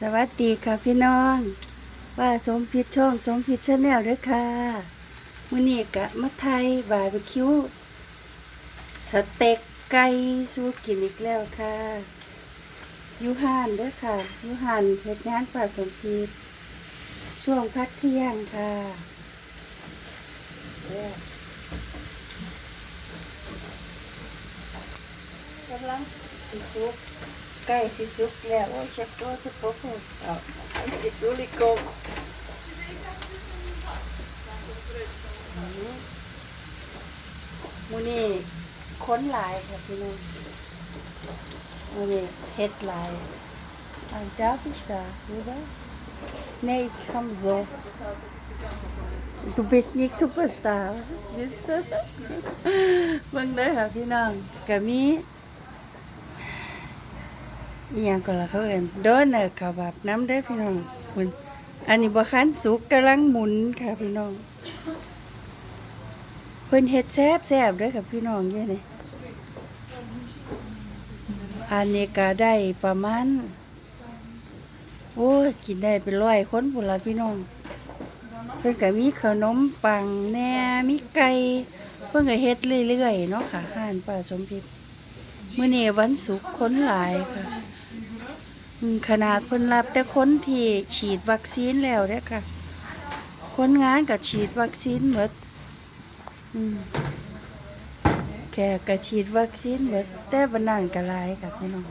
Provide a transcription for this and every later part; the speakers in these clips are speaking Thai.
สวัสดีค่ะพี่น้องว่าสมพิษช่องสมพิษชาแนลด้วยค่ะมื้อนี้กะมาไทยบาร์บีคิวสเต็กไก่สู้กินอีกแล้วค่ะยูฮานด้วยค่ะยูฮานเฮ็ดงานป่าสมพิษช่วงพักเที่ยงค่ะกำลังสิซุก ใกล้สิซุกแล้วโอ้ยเชฟโตจะโป๊ะเอาอันนี้ดูลิโกมมูนี่ค้นหลายค่ะพี่น้องมูนี่เฮ็ดหลายอันจ้าพิชาดูได้ Nee, ik ga hem zo. Du bist nicht Superstar. Wisst du? เบิ่งเด้อค่ะพี่น้ อีหยังก็ละเขาเอิ้นโดนเนอร์กับแบบน้ำเด้อพี่น้องคุณอันนี้บ่คันสุกกำลังหมุนค่ะพี่น้องเพิ่นเฮ็ดแซ่บแซ่บเด้อค่ะพี่น้องยู่นี่อันนี้ก็ได้ประมาณโอ้ยกินได้เป็นร้อยคนพุ่นละพี่น้อง เพิ่นก็มีขนมปังแหน่มีไก่เพิ่นก็เฮ็ดเรื่อยๆเนาะค่ะอาหารป้าสมพิษมื้อนี้วันศุกร์คนหลายค่ะ ขนาดเพิ่นรับแต่คนที่ฉีดวัคซีนแล้วเด้อค่ะ คนงานก็ฉีดวัคซีนหมดอืมแขกก็ฉีดวัคซีนเบิดแต่บรรนานก็หลายค่ะพี่น้อง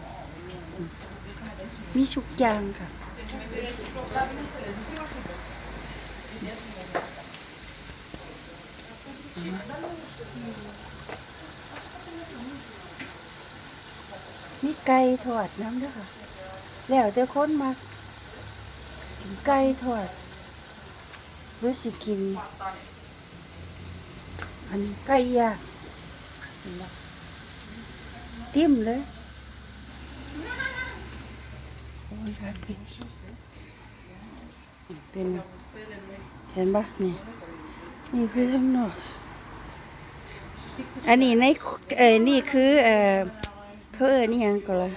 มีชุกยางค่ะมีไก่ทอดน้ำด้วยค่ะ แล้วแต่คนมากินไก่ทอดหรือสิกิน อันนี้ไก่ย่างเห็นบ่ติ้มเลยเป็นเห็นปะนี่นี่คือข้งนอกอันนี้ในเออนี่คือเออเขาเออนี่ยังก็เลย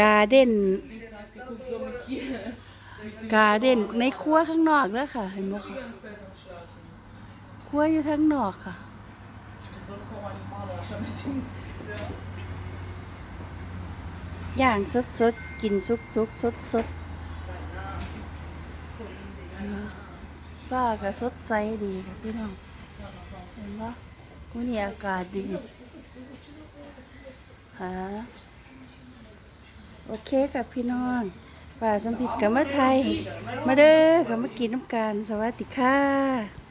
การเด่นการเด่นในครัวข้างนอกแล้วค่ะ เห็นไหมคะครัวอยู่ข้างนอกค่ะอย่างสดสดๆกินสุกสุกสดสดๆฟ้าก็สดใสดีค่ะพี่น้องเห็นปะวันนี้อากาศดีฮะ โอเคกับพี่น้องป่าสมผิดกับมาไทย มาเด้อกับมากินน้ำกันสวัสดีค่ะ